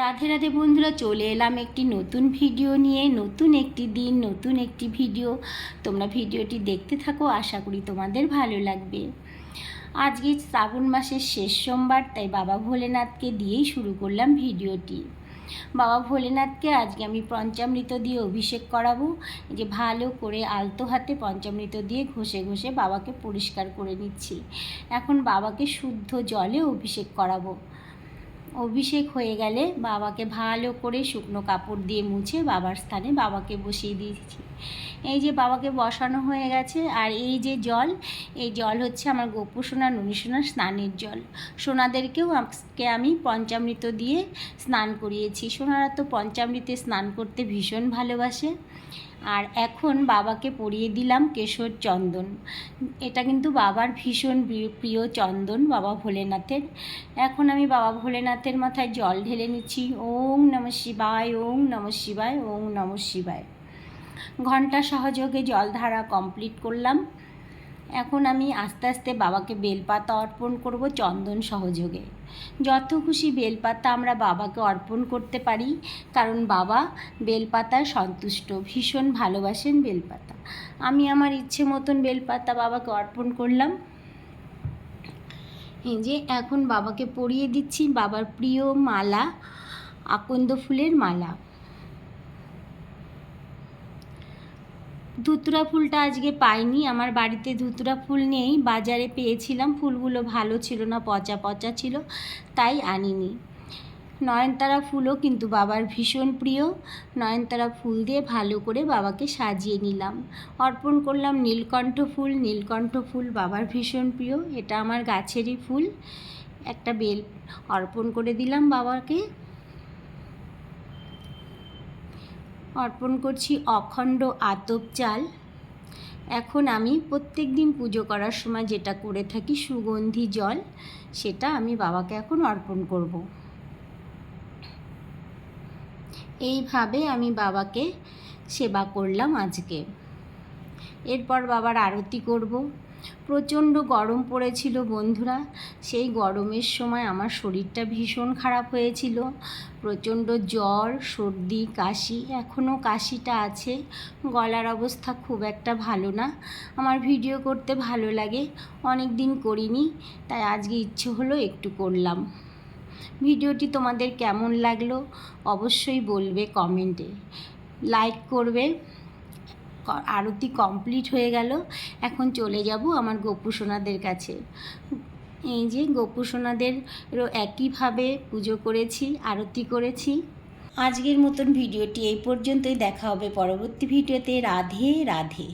রাধে রাধে বন্ধুরা, চলে এলাম একটি নতুন ভিডিও নিয়ে, নতুন একটি দিন, নতুন একটি ভিডিও। তোমরা ভিডিওটি দেখতে থাকো, আশা করি তোমাদের ভালো লাগবে। আজকে শ্রাবণ মাসের শেষ সোমবার, তাই বাবা ভোলেনাথকে দিয়েই শুরু করলাম ভিডিওটি। বাবা ভোলেনাথকে আজকে আমি পঞ্চামৃত দিয়ে অভিষেক করাবো। যে ভালো করে আলতো হাতে পঞ্চামৃত দিয়ে ঘষে ঘষে বাবাকে পরিষ্কার করে নিচ্ছি। এখন বাবাকে শুদ্ধ জলে অভিষেক করাবো। অভিষেক হয়ে গেলে বাবাকে ভালো করে শুকনো কাপড় দিয়ে মুছে বাবার স্থানে বাবাকে বসিয়ে দিয়েছি। এই যে বাবাকে বসানো হয়ে গেছে, আর এই যে জল, এই জল হচ্ছে আমার গোপু সোনা নুনি সোনার স্নানের জল। সোনাদেরকেও আজকে আমি পঞ্চামৃত দিয়ে স্নান করিয়েছি। সোনারা তো পঞ্চামৃতে স্নান করতে ভীষণ ভালোবাসে। আর এখন বাবাকে পরিয়ে দিলাম কেশর চন্দন। এটা কিন্তু বাবার ভীষণ প্রিয়- চন্দন, বাবা ভোলেনাথের। এখন আমি বাবা ভোলেনাথের মাথায় জল ঢেলে নিচ্ছি। ওং নম শিবায় ওং নম শিবায় ওং নম শিবায়। ঘণ্টা সহযোগে জল ধারা কমপ্লিট করলাম। এখন আমি আস্তে আস্তে বাবাকে বেলপাতা অর্পণ করব চন্দন সহযোগে। যত খুশি বেলপাতা আমরা বাবাকে অর্পণ করতে পারি, কারণ বাবা বেলপাতায় সন্তুষ্ট, ভীষণ ভালোবাসেন বেলপাতা। আমি আমার ইচ্ছে মতন বেলপাতা বাবাকে অর্পণ করলাম। এই যে এখন বাবাকে পরিয়ে দিচ্ছি, বাবার প্রিয় মালা, আকন্দ ফুলের মালা। ধুতুরা ফুলটা আজকে পাইনি, আমার বাড়িতে ধুতুরা ফুল নেই, বাজারে পেয়েছিলাম, ফুলগুলো ভালো ছিল না, পচা পচা ছিল, তাই আনিনি। নয়নতারা ফুলও কিন্তু বাবার ভীষণ প্রিয়, নয়নতারা ফুল দিয়ে ভালো করে বাবাকে সাজিয়ে নিলাম। অর্পণ করলাম নীলকণ্ঠ ফুল নীলকণ্ঠ ফুল বাবার ভীষণ প্রিয়, এটা আমার গাছেরই ফুল, একটা বেল অর্পণ করে দিলাম বাবাকে। অর্পণ করছি অখণ্ড আতপ চাল। এখন আমি প্রত্যেক দিন পুজো করার সময় যেটা করে থাকি সুগন্ধি জল, সেটা আমি বাবাকে এখন অর্পণ করব। এইভাবে আমি বাবাকে সেবা করলাম আজকে। এরপর বাবার আরতি করব। প্রচণ্ড গরম পড়েছিল বন্ধুরা। সেই গরমের সময় আমার শরীরটা ভীষণ খারাপ হয়েছিল। প্রচণ্ড জ্বর, সর্দি, কাশি, এখনও কাশিটা আছে। গলার অবস্থা খুব একটা ভালো না। আমার ভিডিও করতে ভালো লাগে, অনেক দিন করিনি, তাই আজকে ইচ্ছে হলো একটু করলাম। ভিডিওটি তোমাদের কেমন লাগল অবশ্যই বলবে কমেন্টে। লাইক করবে আরতি কমপ্লিট হয়ে গেল। এখন চলে যাব আমার গোপু সোনাদের কাছে। এই যে গোপু সোনাদেরও একইভাবে পুজো করেছি, আরতি করেছি। আজকের মতন ভিডিওটি এই পর্যন্তই, দেখা হবে পরবর্তী ভিডিওতে। রাধে রাধে।